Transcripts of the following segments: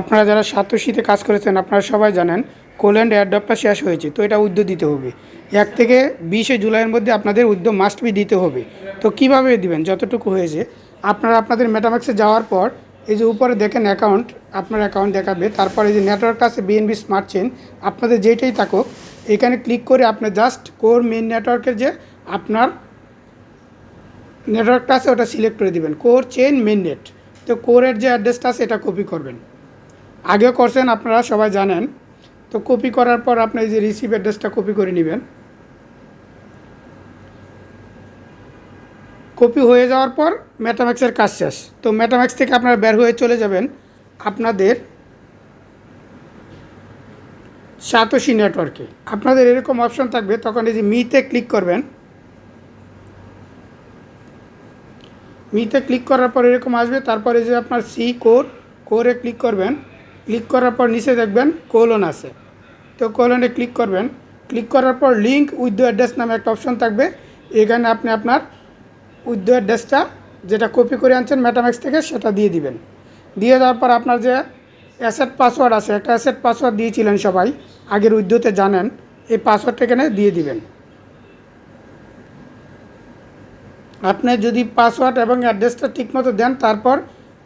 আপনারা যারা সাতশীতে কাজ করেছেন, আপনারা সবাই জানেন কোল্যান্ড এয়ারড্রপটা শেষ হয়েছে, তো এটা উদ্যোগ দিতে হবে। এক থেকে বিশে জুলাইয়ের মধ্যে আপনাদের উদ্যোগ মাস্ট বি দিতে হবে। তো কীভাবে দিবেন? যতটুকু হয়েছে, আপনারা আপনাদের মেটাম্যাক্সে যাওয়ার পর, এই যে উপরে দেখেন অ্যাকাউন্ট আপনার অ্যাকাউন্ট দেখাবে, তারপরে যে নেটওয়ার্কটা আছে বিএনবি স্মার্ট চেন আপনাদের যেটাই থাকুক, এখানে ক্লিক করে আপনি জাস্ট কোর মেন নেটওয়ার্কের যে আপনার নেটওয়ার্কটা আছে, ওটা সিলেক্ট করে দিবেন। কোর চেন মেন নেট তো কোরের যে অ্যাড্রেসটা আছে, এটা কপি করবেন। আগেও করছেন, আপনারা সবাই জানেন। তো কপি করার পর আপনি যে রিসিভ অ্যাড্রেসটা কপি করে নেবেন। কপি হয়ে যাওয়ার পর ম্যাটাম্যাক্সের কাজ শেষ। তো ম্যাটাম্যাক্স থেকে আপনারা বের হয়ে চলে যাবেন আপনাদের সাতোশি নেটওয়ার্কে আপনাদের এরকম অপশন থাকবে, তখন এই যে মিতে ক্লিক করবেন। মিতে ক্লিক করার পর এরকম আসবে, তারপরে যে আপনার সি কোর কোরে ক্লিক করবেন। ক্লিক করার পর নিচে দেখবেন কোলন আছে। তো কোলনে ক্লিক করবেন। ক্লিক করার পর লিঙ্ক উইথ অ্যাড্রেস নামে একটা অপশন থাকবে। এখানে আপনি আপনার উইথ অ্যাড্রেসটা যেটা কপি করে আনছেন মেটাম্যাক্স থেকে সেটা দিয়ে দিবেন। দিয়ে দেওয়ার পর আপনার যে অ্যাসেট পাসওয়ার্ড আছে, একটা অ্যাসেট পাসওয়ার্ড দিয়েছিলেন সবাই, আগের উদ্যোতে জানেন, এই পাসওয়ার্ডটা এখানে দিয়ে দিবেন। আপনি যদি পাসওয়ার্ড এবং অ্যাড্রেসটা ঠিকমতো দেন, তারপর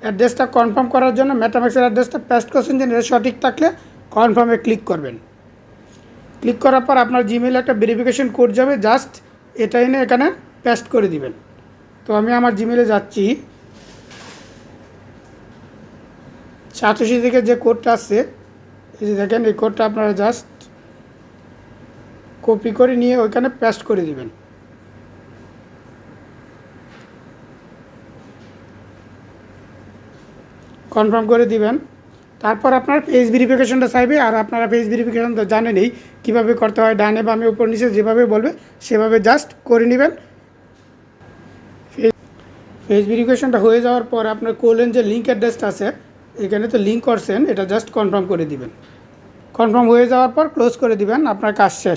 অ্যাড্রেসটা কনফার্ম করার জন্য মেটাম্যাক্সের অ্যাড্রেসটা পেস্ট করছেন যে এটা সঠিক থাকলে কনফার্মে ক্লিক করবেন। ক্লিক করার পর আপনার জিমেলে একটা ভেরিফিকেশন কোড যাবে জাস্ট এটা এনে এখানে পেস্ট করে দিবেন। তো আমি আমার জিমেলে যাচ্ছি। সাতশি থেকে যে কোডটা আসছে এই যে দেখেন, এই কোডটা আপনারা জাস্ট কপি করে নিয়ে ওইখানে পেস্ট করে দিবেন। কনফার্ম করে দিবেন। তারপর আপনার ফেস ভেরিফিকেশনটা চাইবে আর আপনারা ফেস ভেরিফিকেশন তো জানেনই কীভাবে করতে হয়, ডানে বামে, উপর, নিচে যেভাবে বলবে সেভাবে জাস্ট করে নেবেন। ফেস ভেরিফিকেশনটা হয়ে যাওয়ার পর আপনার কোলেন যে লিঙ্ক অ্যাড্রেসটা আছে, এখানে তো লিঙ্ক করছেন, এটা জাস্ট কনফার্ম করে দিবেন। কনফার্ম হয়ে যাওয়ার পর ক্লোজ করে দিবেন, আপনার কাজ শেষ।